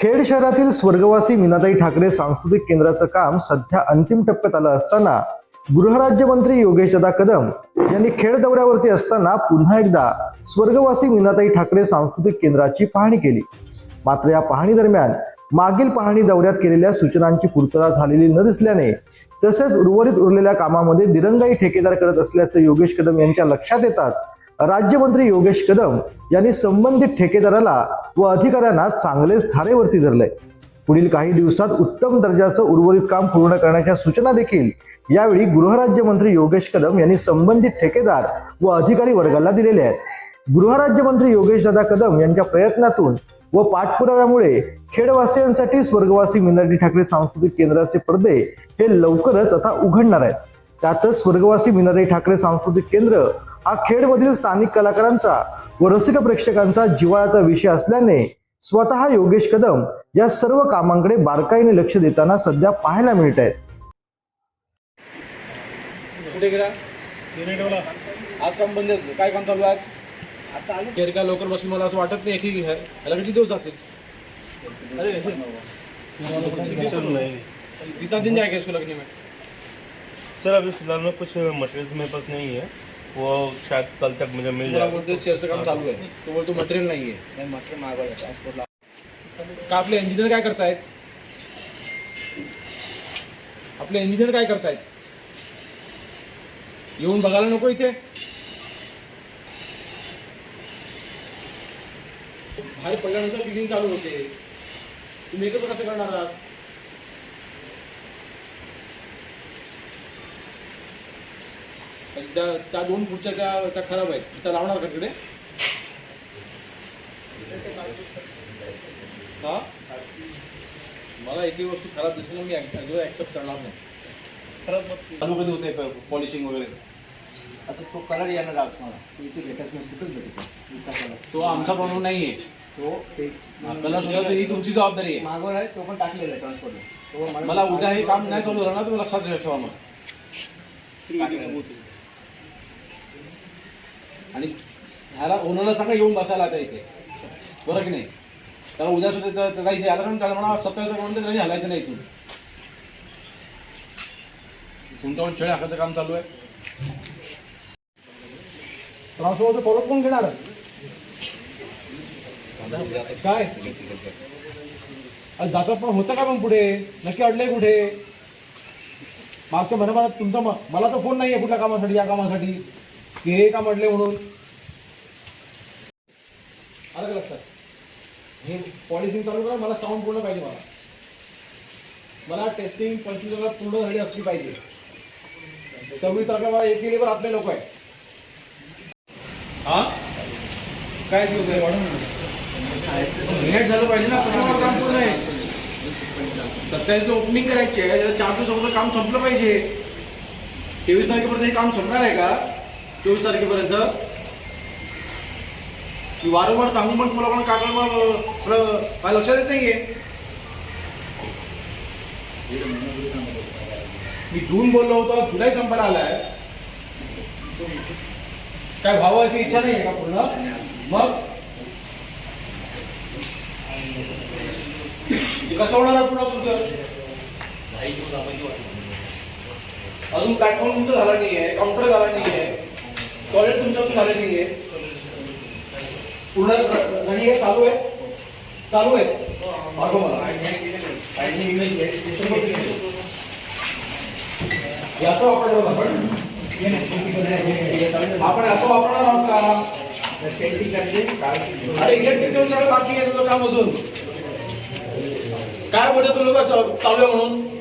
खेड शहरातील स्वर्गवासी मीनाताई ठाकरे सांस्कृतिक केंद्राचं काम सध्या अंतिम टप्प्यात आलं असताना गृहराज्यमंत्री योगेश दादा कदम यांनी खेड दौऱ्यावरती असताना पुन्हा एकदा स्वर्गवासी मीनाताई ठाकरे सांस्कृतिक केंद्राची पाहणी केली. मात्र या पाहणी दरम्यान मागील पाहणी दौऱ्यात केलेल्या सूचनांची पूर्तता झालेली न दिसल्याने तसेच उर्वरित उरलेल्या कामामध्ये दिरंगाई ठेकेदार करत असल्याचं योगेश कदम यांच्या लक्षात येताच राज्यमंत्री योगेश कदम यांनी संबंधित ठेकेदाराला व अधिकाऱ्यांना चांगलेच धारेवरती धरलंय. पुढील काही दिवसात उत्तम दर्जाचं उर्वरित काम पूर्ण करण्याच्या सूचना देखील यावेळी गृहराज्यमंत्री योगेश कदम यांनी संबंधित ठेकेदार व अधिकारी वर्गाला दिलेले आहेत. गृहराज्यमंत्री योगेश दादा कदम यांच्या प्रयत्नातून व पाठपुराव्यामुळे खेडवासियांसाठी स्वर्गवासी मिनाटी ठाकरे सांस्कृतिक केंद्राचे पडदे हे लवकरच आता उघडणार आहेत. त्यातच स्वर्गवासी मिनाताई ठाकरे सांस्कृतिक केंद्र हा खेडमधील स्थानिक कलाकारांचा व रसिक प्रेक्षकांचा जिव्हाळ्याचा विषय असल्याने स्वतः योगेश कदम या सर्व कामांकडे बारकाईने लक्ष देताना सध्या पाहायला मिळत आहेत. आज काम बंद. काय काम चालू आहे काय लवकर बसेल मला असं वाटत नाही. की ह्या- ह्याला किती दिवस जातील? अरे दिन जाएगा इसको लगने में सर अभी फिलहाल में कुछ मटेरियल्स मेरे पास नहीं है। वो शायद कल तक मुझे मिल जाएगा। बोलतो चेअरचं काम चालू आहे तो बोलतो मटेरियल नाही आहे मटेरियल मागवायला ट्रान्सपोर्टला का आपले इंजिनियर काय करतायत? आपले इंजिनियर काय करतायत? येऊन बघायला नको इथे. बाहेर पडल्यानंतर बिल्डिंग चालू होते. तुम्ही एकत्र कसं करणार आहात? त्या त्या दोन फुटच्या त्या त्या खराब आहेत. त्या लावणार का तिकडे? हा? मला एकही वस्तू खराब दिसली ना मी अजिबात ऍक्सेप्ट करणार नाही. चालू कधी होते पॉलिशिंग वगैरे? आता तो कलर येणार आज मला तो इथे भेटत नाही कुठंच भेटत कलर तो आमचा प्रॉब्लेम नाहीये. तो ते कलर सुद्धा ही तुमची जबाबदारी आहे. मागवर आहे तो पण टाकलेला आहे ट्रान्सपोर्टला तो मला उद्या हे काम नाही चालू झालं ना तुम्ही लक्षात ठेवा मग. आणि ह्याला ओनरला सांगा येऊन बसायला आता इथे. बरं की नाही? त्याला उद्या सुद्धा जायचं त्याला इथे आलं कारण त्याला म्हणा सत्तावीस म्हणते त्याला हलायचं नाही इथून. तुमच्यावर छेळ हाकाचं काम चालू आहे. ट्रान्सफॉर्मरचं परत कोण घेणार? काय? अरे जातात पण होतं का मग पुढे? नक्की अडलंय कुठे? मागच्या महिन्याभरात तुमचा मला तर फोन नाही आहे कुठल्या कामासाठी या कामासाठी. की हे म्हटले म्हणून? आलं का लक्षात? हे पॉलिसिंग चालू करा मला साऊंड पूर्ण पाहिजे मला. मला टेस्टिंग पंचवीसला पूर्ण झाली असली पाहिजे. सव्वीस तारखेला मला एक गेलीवर आपले लोक आहे हा? काय दिवस आहे वाढून लेट झालं पाहिजे ना कसं मला काम पूर्ण आहे. सत्तावीसला ओपनिंग करायची आहे त्याला चार दिवस काम संपलं पाहिजे. तेवीस तारखेपर्यंत हे काम संपणार आहे का? चोवीस तारखेपर्यंत. वारंवार सांगून पण तुम्हाला पण कागद मग थोडं काय लक्षात येत नाहीये. मी जून बोललो होतो जुलै संपायला आलाय. काय भावाची इच्छा नाही आहे का पूर्ण? मग? कसं होणार पुढं पुन्हा तुमचं? अजून प्लॅटफॉर्म तुमचं झाला नाहीये काउंटर झाला नाहीये. टॉयलेट तुमच्यातून झाले नाहीये. पूर्ण नाही आहे चालू आहे? चालू आहे? मागव मला. याचा वापर करत आपण. आपण असं वापरणार आहोत का? अरे इलेक्ट्रिक सगळं बाकी आहे तुझं काम अजून. काय बोलतो तुम्ही लोक? चालू आहे म्हणून.